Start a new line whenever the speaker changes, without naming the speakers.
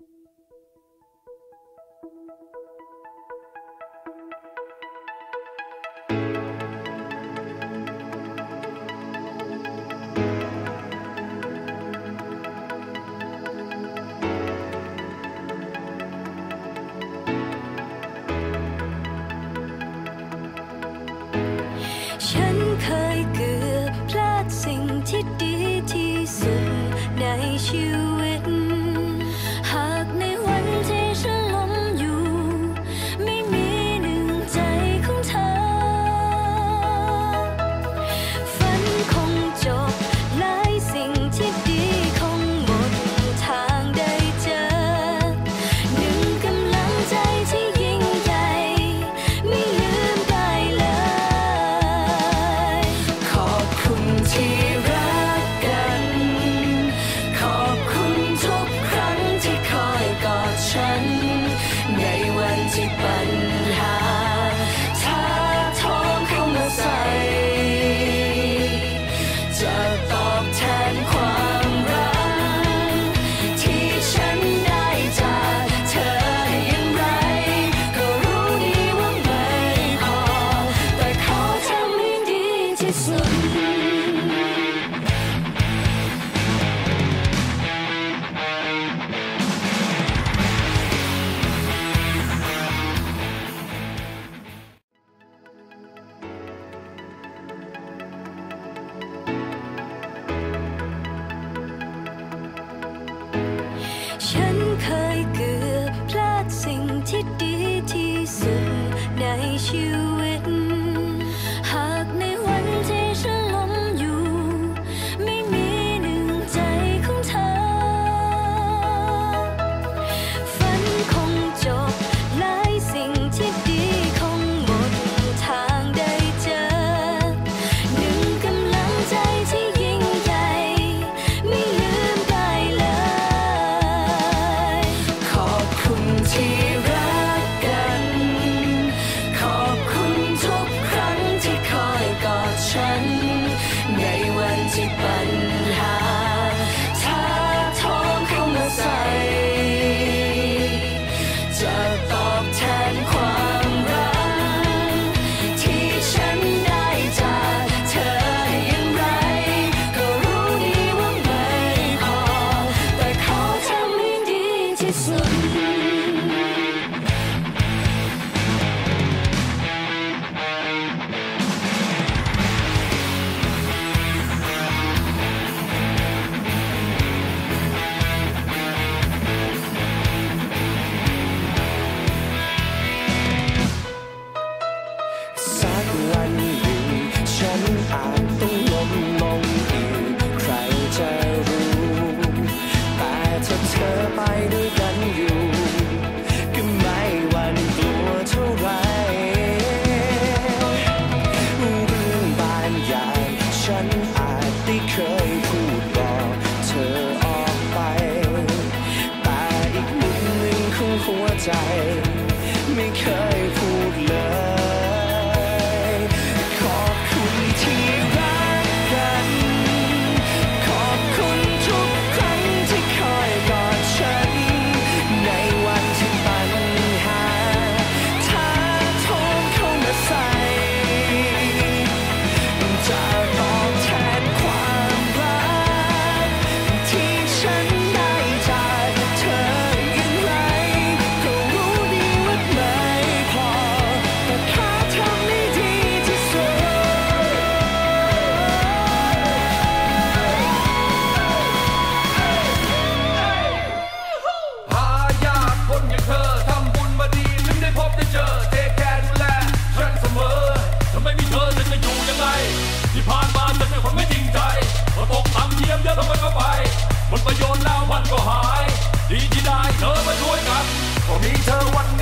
Thank you. shutting eye because เยอะทำไมก็ไปมันไป
โยนแล้วมันก็หาย ดีที่ได้เธอมาช่วยกันก็มีเธอวัน